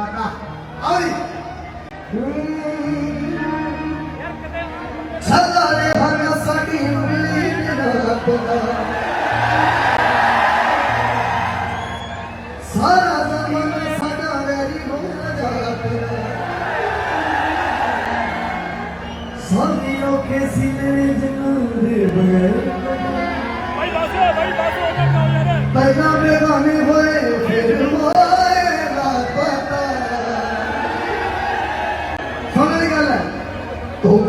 ਮਾਤਾ। ਆਈ ਸਦਾ ਰੇ ਹਰ ਸਾਡੀ ਉਂਗਲੀ ਤੇਰਾ ਪਤਾ ਸਾਰਾ ਜ਼ਮਾਨਾ ਸਾਡਾ ਵੈਰੀ ਹੋ ਜਾਤਾ ਸਾਡੀਆਂ ਕੇ ਸਿਲੇ ਜਨੂਰ ਬਗੈਰ। ਭਾਈ ਬਸ ਭਾਈ ਹੋ? ਯਾਰ ਪਹਿਲਾਂ ਬੇਗਾਨੇ ਹੋਏ ਫਿਰ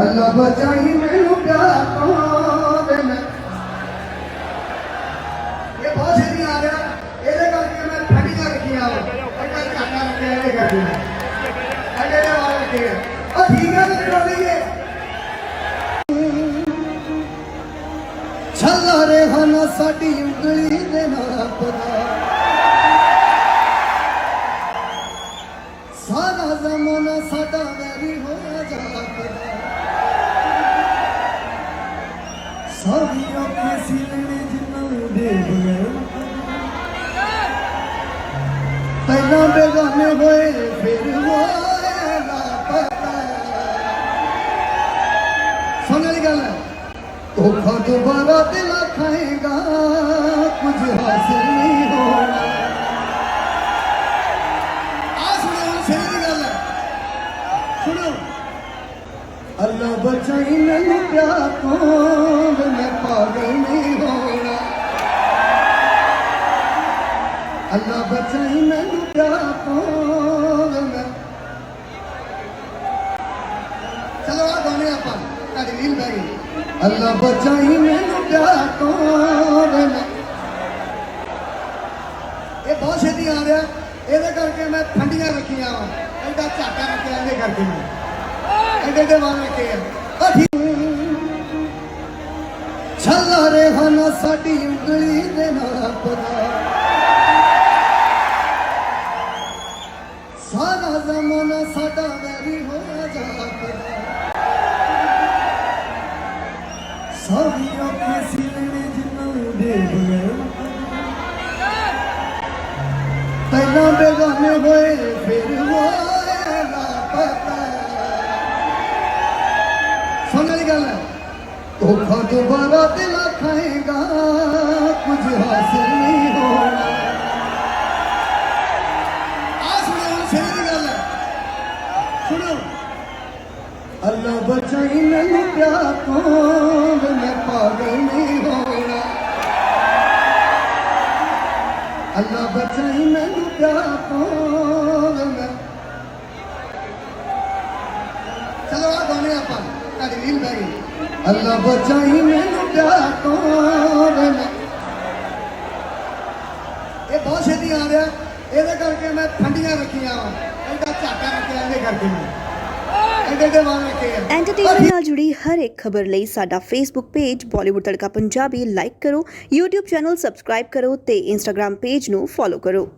اللہ بچائی مینو پیارا کون یہ بہت سیدھی آ گیا یہ کر کے میں ٹھنڈی کر کے آ گیا چاٹا رکھے یہ کر کے ٹھنڈے کے بعد رکھے گئے اور ٹھیک ہے تو چلو لیے چھلا رہنا ساڈی انگلی دے پتا۔ سارا زمانہ ساڈا ویری ہویا جا پتا۔ সাদিও কেসিল রিজনাল দেবগন তাইনা বেগানে হয়ে ফের হয়ে লাপাতা সোনালি গালা তোখা দুবারা দিল اللہ بچائی نہیں کیا کون میں پاگل نہیں ہونا۔ اللہ بچائی نہیں کیا کون میں چلو آپ آنے آپ تکلیل بھائی اللہ بچائی میں کیا کون میں یہ بہت چھتی آ رہا ہے۔ یہ کر کے میں ٹھنڈیاں رکھیاں۔ ایڈا جھاٹا رکھا یہ کر کے میں ਇਹਦੇ ਕਰਕੇ ਮੈਂ ਦੇ ਵਾਲ ਰੱਖੇ ਆ ਉਹ ਠੀਕ ਚੱਲ ਸਾਡੀ ਉਂਗਲੀ ਦੇ ਨਾਲ ਪਤਾ ਸਾਰਾ ਜ਼ਮਾਨਾ ਸਾਡਾ ਵੈਰੀ ਹੋ ਜਾਪਦਾ ਸਾਡੀਆਂ ਕੇ ਸਿਲਣੇ ਜਿੰਨਾਂ ਦੇ ਬਗੈਰ ਪਹਿਲਾਂ ਬੇਗਾਨੇ ਹੋਏ, ਫਿਰ ਹੋਏ धोखा दोबारा दिला खाएगा कुछ हासिल नहीं होना आज सुनो सही की गल है सुनो अल्लाह बचाई नहीं प्यार को मैं पागल नहीं होना अल्लाह बचाई नहीं प्यार को मैं चलो आ गाने अपन ਆਪਾਂ ਤੁਹਾਡੀ ਗਈ ਅੱਲਾ ਬਚਾਈ ਮੈਨੂੰ ਪਿਆਰ ਇਹ ਬਹੁਤ ਛੇਤੀ ਆ ਰਿਹਾ। ਇਹਦੇ ਕਰਕੇ ਮੈਂ ਠੰਡੀਆਂ ਰੱਖੀਆਂ ਵਾ। ਐਡਾ ਝਾਕਾ ਰੱਖਿਆ ਇਹਦੇ ਕਰਕੇ ਮੈਂ। ਐਡੇ ਦੇ ਵਾਲ ਰੱਖੇ ਆ। ਐਂਟਰਟੇਨਮੈਂਟ ਨਾਲ ਜੁੜੀ ਹਰ ਇੱਕ ਖਬਰ ਲਈ ਸਾਡਾ Facebook page Bollywood Tadka Punjabi like ਕਰੋ, YouTube ਚੈਨਲ ਸਬਸਕ੍ਰਾਈਬ ਕਰੋ ਤੇ Instagram ਪੇਜ ਨੂੰ ਫੋਲੋ ਕਰੋ।